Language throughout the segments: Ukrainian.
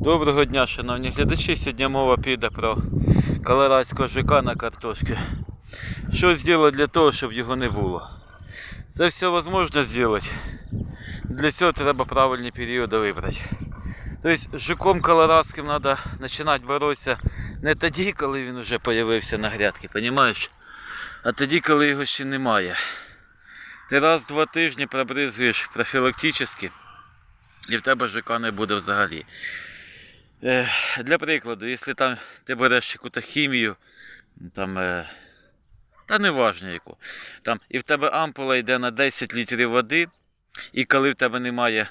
Доброго дня, шановні глядачі. Сьогодні мова піде про колорадського жука на картошці. Що зробити для того, щоб його не було? Це все можна зробити. Для цього треба правильні періоди вибрати. Тобто з жуком колорадським треба починати боротися не тоді, коли він вже з'явився на грядці, розумієш? А тоді, коли його ще немає. Ти раз в два тижні пробризуєш профілактично, і в тебе жука не буде взагалі. Е, Для прикладу, якщо там ти береш якусь хімію, там, е, та не важно яку, там, і в тебе ампула йде на 10 літрів води, і коли в тебе немає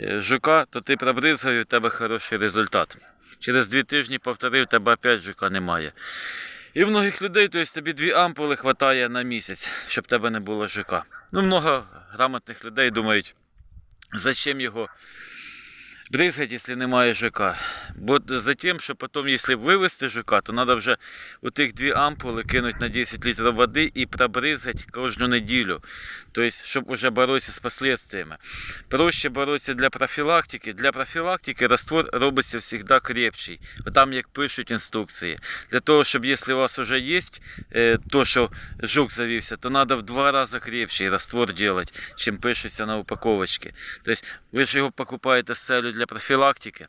е, жука, то ти пробризгав і в тебе хороший результат. Через дві тижні повторив, в тебе опять жука немає. І в многих людей, тобто тобі дві ампули вистачає на місяць, щоб в тебе не було жука. Ну, много грамотних людей думають, зачем його бризгать, якщо немає жука. Бо за тим, що потім, якщо вивезти жука, то треба вже у тих дві ампули кинути на 10 літрів води і пробризгати кожну неділю. Тобто, щоб уже боротися з последствиями. Проще боротися для профілактики. Для профілактики раствор робиться завжди крепчий. Там, як пишуть інструкції. Для того, щоб якщо у вас вже є е, то, що жук завівся, то треба в два рази крепчий раствор робити, чим пишеться на упаковочці. Тобто, ви ж його покупаєте з целью для профілактики.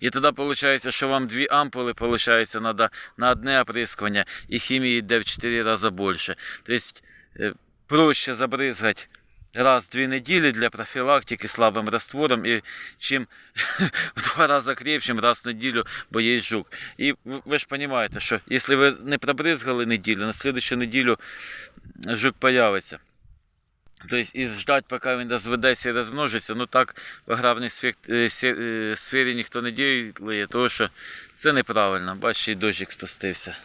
І тоді виходить, що вам дві ампули виходить, надо на одне оприскування, і хімії йде в 4 рази більше. Тобто е, проще забризгати раз в дві неділі для профілактики слабим раствором, і чим в два рази крепчим раз в неділю, бо є жук. І ви- ж розумієте, що якщо ви не пробризгали неділю, на слідчу неділю жук появиться. Тобто і ждать, поки він розведеться і розмножиться, ну так в аграрній сфер- е, е, сфері ніхто не діє, тому що це неправильно. Бачите, і дощик спустився.